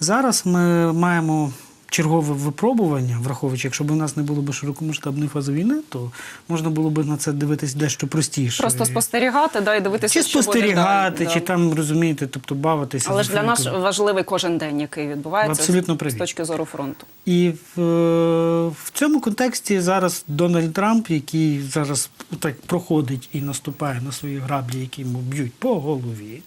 Зараз ми маємо чергове випробування, враховуючи, якщо б у нас не було б широкомасштабної фази війни, то можна було б на це дивитись дещо простіше. Просто спостерігати, да, і дивитися, чи що спостерігати, чи да. там розумієте, тобто бавитися. Але ж для нас важливий кожен день, який відбувається Абсолютно з, з точки зору фронту. І в, е, в цьому контексті зараз Дональд Трамп, який зараз так проходить і наступає на свої граблі, які йому б'ють по голові.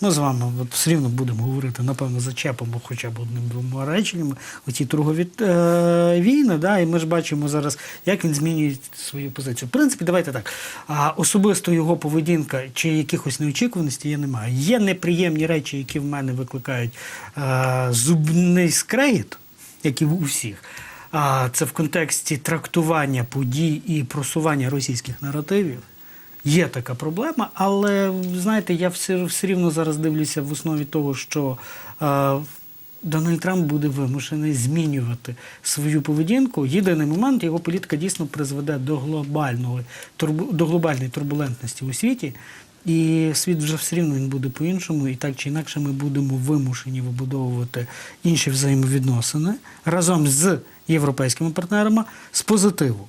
Ми з вами все рівно будемо говорити, напевно, зачепимо хоча б одним-двома реченнями оці торгові е, війни. Да, і ми ж бачимо зараз, як він змінює свою позицію. В принципі, давайте так. А особисто його поведінка чи якихось неочікуваностей я не маю. Є неприємні речі, які в мене викликають е, зубний скрегіт, як і у всіх. А це в контексті трактування подій і просування російських наративів. Є така проблема, але знаєте, я все, все рівно зараз дивлюся в основі того, що е, Дональд Трамп буде вимушений змінювати свою поведінку. Єдиний момент його політика дійсно призведе до глобального до глобальної турбулентності у світі. І світ вже все рівно він буде по-іншому, і так чи інакше ми будемо вимушені вибудовувати інші взаємовідносини разом з європейськими партнерами з позитиву.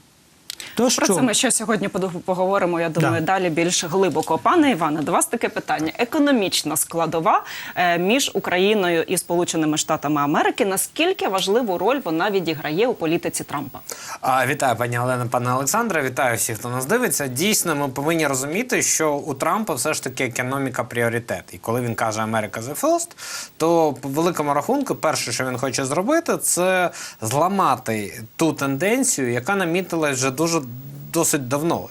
То, Про це ми ще сьогодні поду- поговоримо. Я думаю, Да. далі більш глибоко. Пане Іване, до вас таке питання: економічна складова е, між Україною і Сполученими Штатами Америки. Наскільки важливу роль вона відіграє у політиці Трампа? А, вітаю, пані Олена, пане Олександре. Вітаю всіх, хто нас дивиться. Дійсно, ми повинні розуміти, що у Трампа все ж таки економіка пріоритет. І коли він каже Америка the first, то по великому рахунку, перше, що він хоче зробити, це зламати ту тенденцію, яка намітилась вже дуже досить давно.